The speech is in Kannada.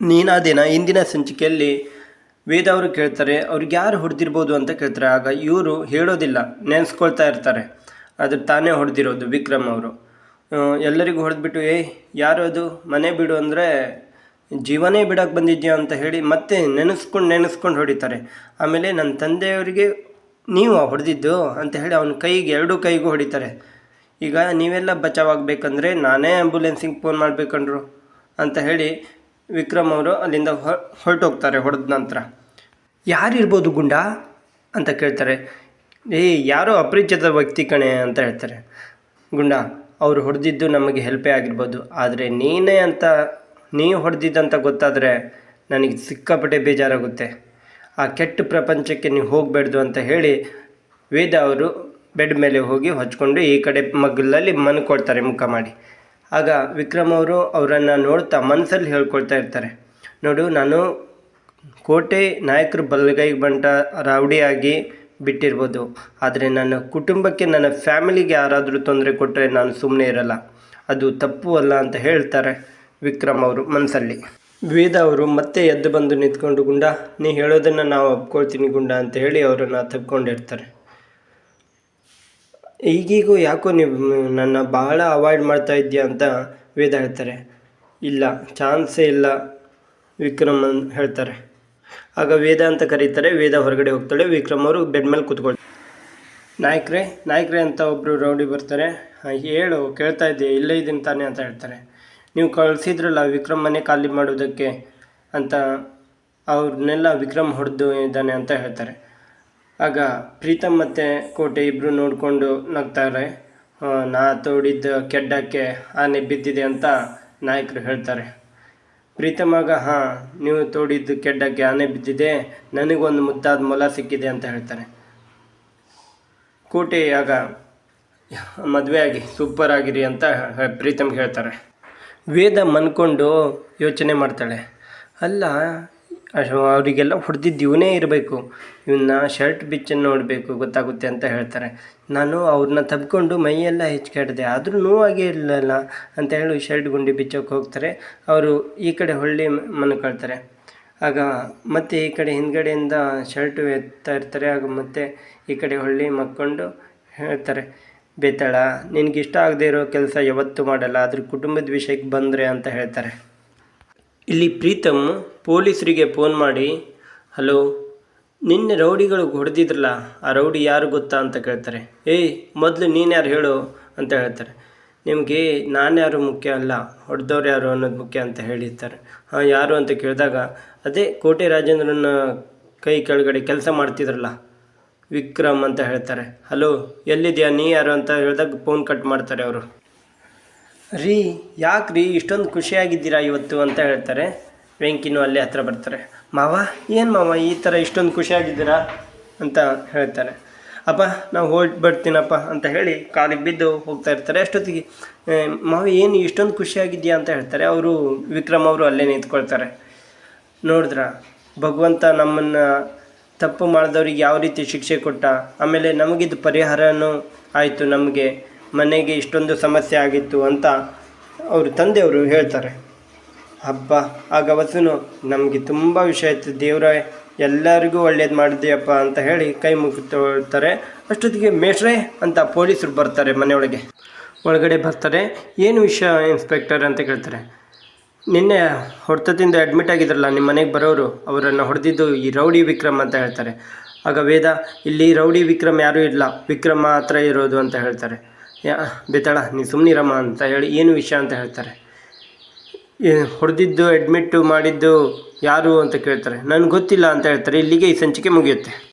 ನೀನಾದೇನ ಇಂದಿನ ಸಂಚಿಕೆಯಲ್ಲಿ ವೇದ ಅವರು ಕೇಳ್ತಾರೆ, ಅವ್ರಿಗೆ ಯಾರು ಹೊಡೆದಿರ್ಬೋದು ಅಂತ ಕೇಳ್ತಾರೆ. ಆಗ ಇವರು ಹೇಳೋದಿಲ್ಲ, ನೆನೆಸ್ಕೊಳ್ತಾ ಇರ್ತಾರೆ. ಅದು ತಾನೇ ಹೊಡೆದಿರೋದು ವಿಕ್ರಮ್ ಅವರು. ಎಲ್ಲರಿಗೂ ಹೊಡೆದ್ಬಿಟ್ಟು ಏ ಯಾರು ಅದು? ಮನೆ ಬಿಡು ಅಂದರೆ ಜೀವನೇ ಬಿಡೋಕೆ ಬಂದಿದ್ಯಾ? ಅಂತ ಹೇಳಿ ಮತ್ತೆ ನೆನೆಸ್ಕೊಂಡು ನೆನೆಸ್ಕೊಂಡು ಹೊಡಿತಾರೆ. ಆಮೇಲೆ ನನ್ನ ತಂದೆಯವರಿಗೆ, ನೀವು ಹೊಡೆದಿದ್ದು? ಅಂತ ಹೇಳಿ ಅವನ ಕೈಗೆ, ಎರಡೂ ಕೈಗೂ ಹೊಡಿತಾರೆ. ಈಗ ನೀವೆಲ್ಲ ಬಚಾವಾಗಬೇಕಂದ್ರೆ ನಾನೇ ಆ್ಯಂಬುಲೆನ್ಸಿಗೆ ಫೋನ್ ಮಾಡಬೇಕಂದ್ರು, ಅಂತ ಹೇಳಿ ವಿಕ್ರಮ್ ಅವರು ಅಲ್ಲಿಂದ ಹೊರಟೋಗ್ತಾರೆ ಹೊಡೆದ ನಂತರ. ಯಾರಿರ್ಬೋದು ಗುಂಡ? ಅಂತ ಕೇಳ್ತಾರೆ. ಏ ಯಾರೋ ಅಪರಿಚಿತ ವ್ಯಕ್ತಿ ಕಣೆ ಅಂತ ಹೇಳ್ತಾರೆ. ಗುಂಡ, ಅವರು ಹೊಡೆದಿದ್ದು ನಮಗೆ ಹೆಲ್ಪೇ ಆಗಿರ್ಬೋದು. ಆದರೆ ನೀನೇ ಅಂತ, ನೀವು ಹೊಡೆದಿದ್ದಂತ ಗೊತ್ತಾದರೆ ನನಗೆ ಸಿಕ್ಕಾಪಟ್ಟೆ ಬೇಜಾರಾಗುತ್ತೆ. ಆ ಕೆಟ್ಟ ಪ್ರಪಂಚಕ್ಕೆ ನೀವು ಹೋಗಬೇಡ್ದು ಅಂತ ಹೇಳಿ ವೇದ ಅವರು ಬೆಡ್ ಮೇಲೆ ಹೋಗಿ ಹೊಚ್ಕೊಂಡು ಈ ಕಡೆ ಮಗ್ಗಲಲ್ಲಿ ಮನ್ಕೊಳ್ತಾರೆ ಮುಖ ಮಾಡಿ. ಆಗ ವಿಕ್ರಮ್ ಅವರು ಅವರನ್ನು ನೋಡ್ತಾ ಮನಸ್ಸಲ್ಲಿ ಹೇಳ್ಕೊಳ್ತಾ ಇರ್ತಾರೆ. ನೋಡು, ನಾನು ಕೋಟೆ ನಾಯಕರು ಬಲಗೈ ಬಂಟ ರೌಡಿಯಾಗಿ ಬಿಟ್ಟಿರ್ಬೋದು. ಆದರೆ ನನ್ನ ಕುಟುಂಬಕ್ಕೆ ನನ್ನ ಫ್ಯಾಮಿಲಿಗೆ ಯಾರಾದರೂ ತೊಂದರೆ ಕೊಟ್ಟರೆ ನಾನು ಸುಮ್ಮನೆ ಇರಲ್ಲ. ಅದು ತಪ್ಪು ಅಲ್ಲ ಅಂತ ಹೇಳ್ತಾರೆ ವಿಕ್ರಮ್ ಅವರು ಮನಸ್ಸಲ್ಲಿ ವೇದ ಅವರು, ಮತ್ತೆ ಎದ್ದು ಬಂದು ನಿಂತ್ಕೊಂಡು, ಗುಂಡ, ನೀ ಹೇಳೋದನ್ನು ನಾವು ಒಪ್ಕೊಳ್ತೀನಿ ಗುಂಡ ಅಂತ ಹೇಳಿ ಅವರನ್ನು ತಪ್ಕೊಂಡಿರ್ತಾರೆ. ಈಗೀಗೂ ಯಾಕೋ ನೀವು ನನ್ನ ಭಾಳ ಅವಾಯ್ಡ್ ಮಾಡ್ತಾ ಇದ್ದೀಯ ಅಂತ ವೇದ ಹೇಳ್ತಾರೆ. ಇಲ್ಲ ಚಾನ್ಸೇ ಇಲ್ಲ ವಿಕ್ರಮ್ ಅಂತ ಹೇಳ್ತಾರೆ. ಆಗ ವೇದ ಅಂತ ಕರೀತಾರೆ ವೇದ ಹೊರಗಡೆ ಹೋಗ್ತಾಳೆ ವಿಕ್ರಮ್ ಅವರು ಬೆಡ್ ಮೇಲೆ ಕೂತ್ಕೊಳ್ತಾರೆ. ನಾಯಕ್ರೆ ನಾಯಕ್ರೆ ಅಂತ ಒಬ್ಬರು ರೌಡಿ ಬರ್ತಾರೆ. "ಹಾ, ಹೇಳು ಕೇಳ್ತಾ ಇದ್ದೆ ಇಲ್ಲೇ ಇದ್ದೀನಿ ತಾನೆ ಅಂತ ಹೇಳ್ತಾರೆ. ನೀವು ಕಳಿಸಿದ್ರಲ್ಲ ವಿಕ್ರಮ್ ಮನೆ ಖಾಲಿ ಮಾಡೋದಕ್ಕೆ ಅಂತ ಅವ್ರನ್ನೆಲ್ಲ ವಿಕ್ರಮ್ ಹೊಡೆದು ಇದ್ದಾನೆ ಅಂತ ಹೇಳ್ತಾರೆ. ಆಗ ಪ್ರೀತಮ್ ಮತ್ತು ಕೋಟೆ ಇಬ್ಬರು ನೋಡಿಕೊಂಡು ನಗ್ತಾರೆ. ನಾ ತೋಡಿದ್ದ ಕೆಡ್ಡಕ್ಕೆ ಆನೆ ಬಿದ್ದಿದೆ ಅಂತ ನಾಯಕರು ಹೇಳ್ತಾರೆ. ಪ್ರೀತಮ್ ಆಗ, ಹಾಂ, ನೀವು ತೋಡಿದ್ದು ಕೆಡ್ಡಕ್ಕೆ ಆನೆ ಬಿದ್ದಿದೆ, ನನಗೊಂದು ಮುದ್ದಾದ ಮೊಲ ಸಿಕ್ಕಿದೆ ಅಂತ ಹೇಳ್ತಾರೆ. ಕೋಟೆ ಆಗ, ಮದುವೆ ಆಗಿ ಸೂಪರ್ ಆಗಿರಿ ಅಂತ ಪ್ರೀತಮ್ಗೆ ಪ್ರೀತಮ್ ಹೇಳ್ತಾರೆ. ವೇದ ಮನ್ಕೊಂಡು ಯೋಚನೆ ಮಾಡ್ತಾಳೆ. ಅಲ್ಲ ಅವರಿಗೆಲ್ಲ ಹೊಡೆದಿದ್ದು ಇವನೇ ಇರಬೇಕು. ಇವನ್ನ ಶರ್ಟ್ ಬಿಚ್ಚನ್ನು ನೋಡಬೇಕು, ಗೊತ್ತಾಗುತ್ತೆ ಅಂತ ಹೇಳ್ತಾರೆ. ನಾನು ಅವ್ರನ್ನ ತಬ್ಕೊಂಡು ಮೈಯೆಲ್ಲ ಹೆಚ್ಚಿಕಾಡಿದೆ ಆದರೂ ನೋವಾಗೇ ಇರಲಿಲ್ಲ ಅಂತ ಹೇಳಿ ಶರ್ಟ್ ಗುಂಡಿ ಬಿಚ್ಚೋಕೆ ಹೋಗ್ತಾರೆ. ಅವರು ಈ ಕಡೆ ಹೊಳ್ಳಿ ಮನ್ಕೊಳ್ತಾರೆ ಆಗ ಮತ್ತೆ ಈ ಕಡೆ ಹಿಂದ್ಗಡೆಯಿಂದ ಶರ್ಟು ಎತ್ತಾ ಇರ್ತಾರೆ. ಆಗ ಮತ್ತೆ ಈ ಕಡೆ ಹೊಳ್ಳಿ ಮಕ್ಕೊಂಡು ಹೇಳ್ತಾರೆ, ಬೇತಾಳ, ನಿನಗಿಷ್ಟ ಆಗದೆ ಇರೋ ಕೆಲಸ ಯಾವತ್ತೂ ಮಾಡಲ್ಲ. ಅದ್ರ ಕುಟುಂಬದ ವಿಷಯಕ್ಕೆ ಬಂದರೆ ಅಂತ ಹೇಳ್ತಾರೆ. ಇಲ್ಲಿ ಪ್ರೀತಮ್ ಪೊಲೀಸರಿಗೆ ಫೋನ್ ಮಾಡಿ, ಹಲೋ, ನಿನ್ನೆ ರೌಡಿಗಳು ಹೊಡೆದಿದ್ರಲ್ಲ, ಆ ರೌಡಿ ಯಾರು ಗೊತ್ತಾ ಅಂತ ಕೇಳ್ತಾರೆ. ಏಯ್, ಮೊದಲು ನೀನು ಯಾರು ಹೇಳು ಅಂತ ಹೇಳ್ತಾರೆ. ನಿಮಗೆ ನಾನು ಯಾರು ಮುಖ್ಯ ಅಲ್ಲ, ಹೊಡೆದವ್ರು ಯಾರು ಅನ್ನೋದು ಮುಖ್ಯ ಅಂತ ಹೇಳಿರ್ತಾರೆ. ಹಾಂ, ಯಾರು ಅಂತ ಕೇಳಿದಾಗ, ಅದೇ ಕೋಟೆ ರಾಜೇಂದ್ರನ ಕೈ ಕೆಳಗಡೆ ಕೆಲಸ ಮಾಡ್ತಿದ್ರಲ್ಲ, ವಿಕ್ರಮ್ ಅಂತ ಹೇಳ್ತಾರೆ. ಹಲೋ, ಎಲ್ಲಿದೆಯಾ, ನೀ ಯಾರು? ಅಂತ ಹೇಳಿದಾಗ ಫೋನ್ ಕಟ್ ಮಾಡ್ತಾರೆ ಅವರು. ರೀ, ಯಾಕೆ ರೀ ಇಷ್ಟೊಂದು ಖುಷಿಯಾಗಿದ್ದೀರಾ ಇವತ್ತು ಅಂತ ಹೇಳ್ತಾರೆ. ವೆಂಕಿನೂ ಅಲ್ಲೇ ಹತ್ರ ಬರ್ತಾರೆ. ಮಾವ, ಏನು ಮಾವ ಈ ಥರ ಇಷ್ಟೊಂದು ಖುಷಿಯಾಗಿದ್ದೀರಾ ಅಂತ ಹೇಳ್ತಾರೆ. ಅಪ್ಪ, ನಾವು ಹೋಗಿ ಬರ್ತೀನಪ್ಪ ಅಂತ ಹೇಳಿ ಕಾಲಿಗೆ ಬಿದ್ದು ಹೋಗ್ತಾ ಇರ್ತಾರೆ. ಅಷ್ಟೊತ್ತಿಗೆ ಮಾವ, ಏನು ಇಷ್ಟೊಂದು ಖುಷಿಯಾಗಿದೆಯಾ ಅಂತ ಹೇಳ್ತಾರೆ. ಅವರು ವಿಕ್ರಮ್ ಅವರು ಅಲ್ಲೇ ನಿಂತ್ಕೊಳ್ತಾರೆ. ನೋಡಿದ್ರ, ಭಗವಂತ ನಮ್ಮನ್ನು ತಪ್ಪು ಮಾಡಿದವ್ರಿಗೆ ಯಾವ ರೀತಿ ಶಿಕ್ಷೆ ಕೊಟ್ಟ, ಆಮೇಲೆ ನಮಗಿದು ಪರಿಹಾರನೂ ಆಯಿತು ನಮಗೆ. ಮನೆಗೆ ಇಷ್ಟೊಂದು ಸಮಸ್ಯೆ ಆಗಿತ್ತು ಅಂತ ಅವರು ತಂದೆಯವರು ಹೇಳ್ತಾರೆ. ಹಬ್ಬ ಆಗ ವಸುನು, ನಮಗೆ ತುಂಬ ವಿಷಯ ಇತ್ತು. ದೇವರ, ಎಲ್ಲರಿಗೂ ಒಳ್ಳೇದು ಮಾಡಿದೆಯಪ್ಪ ಅಂತ ಹೇಳಿ ಕೈ ಮುಗಿತಾರೆ ಅಷ್ಟೊತ್ತಿಗೆ ಮೇಷ್ರೆ ಅಂತ ಪೊಲೀಸರು ಬರ್ತಾರೆ ಮನೆಯೊಳಗೆ. ಒಳಗಡೆ ಬರ್ತಾರೆ. ಏನು ವಿಷಯ ಇನ್ಸ್ಪೆಕ್ಟರ್ ಅಂತ ಕೇಳ್ತಾರೆ. ನಿನ್ನೆ ಹೊಡೆತದಿಂದ ಅಡ್ಮಿಟ್ ಆಗಿದ್ರಲ್ಲ ನಿಮ್ಮ ಮನೆಗೆ ಬರೋರು, ಅವರನ್ನು ಹೊಡೆದಿದ್ದು ಈ ರೌಡಿ ವಿಕ್ರಮ್ ಅಂತ ಹೇಳ್ತಾರೆ. ಆಗ ವೇದ, ಇಲ್ಲಿ ರೌಡಿ ವಿಕ್ರಮ್ ಯಾರೂ ಇಲ್ಲ. ವಿಕ್ರಮ್ ಮಾತ್ರ ಇರೋದು ಅಂತ ಹೇಳ್ತಾರೆ. ಯಾ ಬೇತಾಳ ನೀ ಸುಮ್ಮನಿರಮ್ಮ ಅಂತ ಹೇಳಿ ಏನು ವಿಷಯ ಅಂತ ಹೇಳ್ತಾರೆ. ಹೊಡೆದಿದ್ದು ಅಡ್ಮಿಟ್ಟು ಮಾಡಿದ್ದು ಯಾರು ಅಂತ ಕೇಳ್ತಾರೆ. ನನಗೆ ಗೊತ್ತಿಲ್ಲ ಅಂತ ಹೇಳ್ತಾರೆ. ಇಲ್ಲಿಗೆ ಈ ಸಂಚಿಕೆ ಮುಗಿಯುತ್ತೆ.